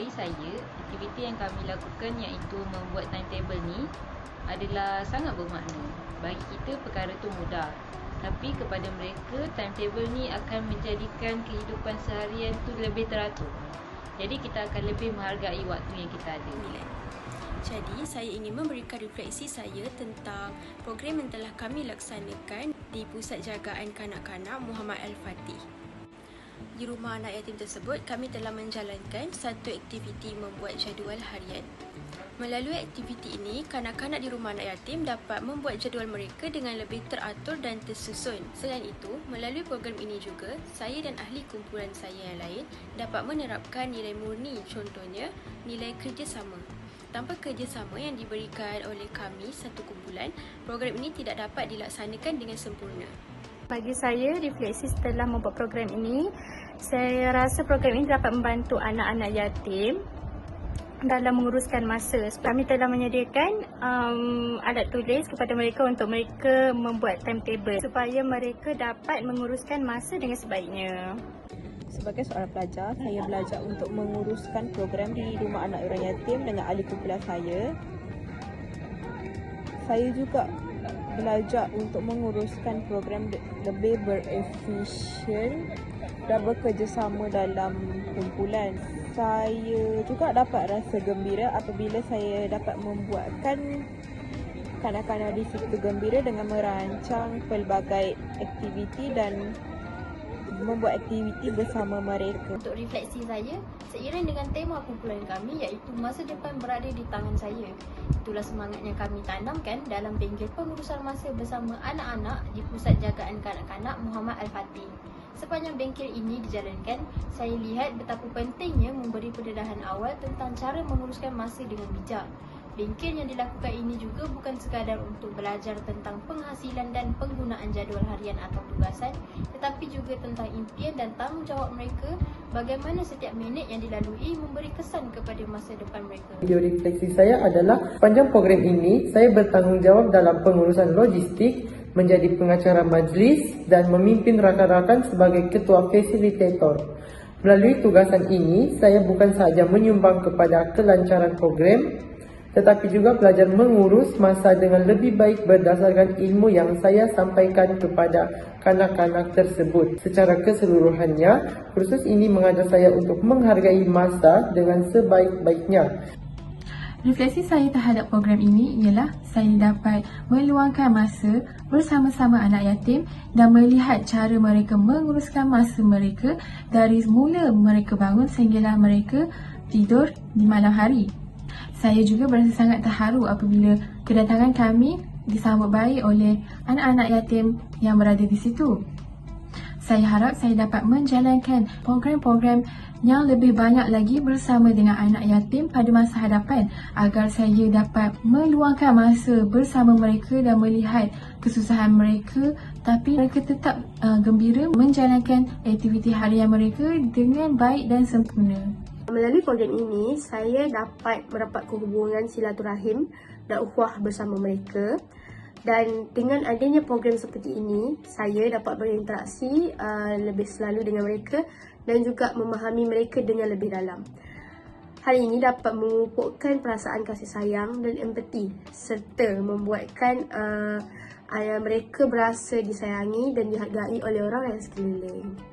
bagi saya, aktiviti yang kami lakukan iaitu membuat timetable ni adalah sangat bermakna. Bagi kita perkara tu mudah. Tapi kepada mereka, timetable ni akan menjadikan kehidupan seharian tu lebih teratur. Jadi kita akan lebih menghargai waktu yang kita ada. Jadi, saya ingin memberikan refleksi saya tentang program yang telah kami laksanakan di Pusat Jagaan Kanak-Kanak Muhammad Al-Fatih. Di rumah anak yatim tersebut, kami telah menjalankan satu aktiviti membuat jadual harian. Melalui aktiviti ini, kanak-kanak di rumah anak yatim dapat membuat jadual mereka dengan lebih teratur dan tersusun. Selain itu, melalui program ini juga, saya dan ahli kumpulan saya yang lain dapat menerapkan nilai murni contohnya nilai kerjasama. Tanpa kerjasama yang diberikan oleh kami satu kumpulan, program ini tidak dapat dilaksanakan dengan sempurna. Bagi saya, refleksi setelah membuat program ini, saya rasa program ini dapat membantu anak-anak yatim dalam menguruskan masa. Kami telah menyediakan um, alat tulis kepada mereka untuk mereka membuat timetable supaya mereka dapat menguruskan masa dengan sebaiknya. Sebagai seorang pelajar, saya belajar untuk menguruskan program di Rumah Anak Orang Yatim dengan ahli kumpulan saya. Saya juga belajar untuk menguruskan program lebih berefisien dan bekerjasama dalam kumpulan. Saya juga dapat rasa gembira apabila saya dapat membuatkan kanak-kanak di situ gembira dengan merancang pelbagai aktiviti dan membuat aktiviti bersama mereka. Untuk refleksi saya, seiring dengan tema kumpulan kami iaitu masa depan berada di tangan saya. Itulah semangat yang kami tanamkan dalam bengkel pengurusan masa bersama anak-anak di Pusat Jagaan Kanak-Kanak Muhammad Al-Fatih. Sepanjang bengkel ini dijalankan, saya lihat betapa pentingnya memberi pendedahan awal tentang cara menguruskan masa dengan bijak. Bengkel yang dilakukan ini juga bukan sekadar untuk belajar tentang penghasilan dan penggunaan jadual harian atau tugasan tetapi juga tentang impian dan tanggungjawab mereka bagaimana setiap minit yang dilalui memberi kesan kepada masa depan mereka. Video refleksi saya adalah panjang program ini saya bertanggungjawab dalam pengurusan logistik menjadi pengacara majlis dan memimpin rakan-rakan sebagai ketua fasilitator. Melalui tugasan ini, saya bukan sahaja menyumbang kepada kelancaran program tetapi juga belajar mengurus masa dengan lebih baik berdasarkan ilmu yang saya sampaikan kepada kanak-kanak tersebut. Secara keseluruhannya, kursus ini mengajar saya untuk menghargai masa dengan sebaik-baiknya. Refleksi saya terhadap program ini ialah saya dapat meluangkan masa bersama-sama anak yatim dan melihat cara mereka menguruskan masa mereka dari mula mereka bangun sehinggalah mereka tidur di malam hari. Saya juga berasa sangat terharu apabila kedatangan kami disambut baik oleh anak-anak yatim yang berada di situ. Saya harap saya dapat menjalankan program-program yang lebih banyak lagi bersama dengan anak yatim pada masa hadapan agar saya dapat meluangkan masa bersama mereka dan melihat kesusahan mereka tapi mereka tetap uh, gembira menjalankan aktiviti harian mereka dengan baik dan sempurna. Melalui program ini, saya dapat mendapat hubungan silaturahim dan ukhuwah bersama mereka. Dan dengan adanya program seperti ini, saya dapat berinteraksi uh, lebih selalu dengan mereka dan juga memahami mereka dengan lebih dalam. Hal ini dapat memupukkan perasaan kasih sayang dan empati serta membuatkan uh, mereka berasa disayangi dan dihargai oleh orang yang sekeliling.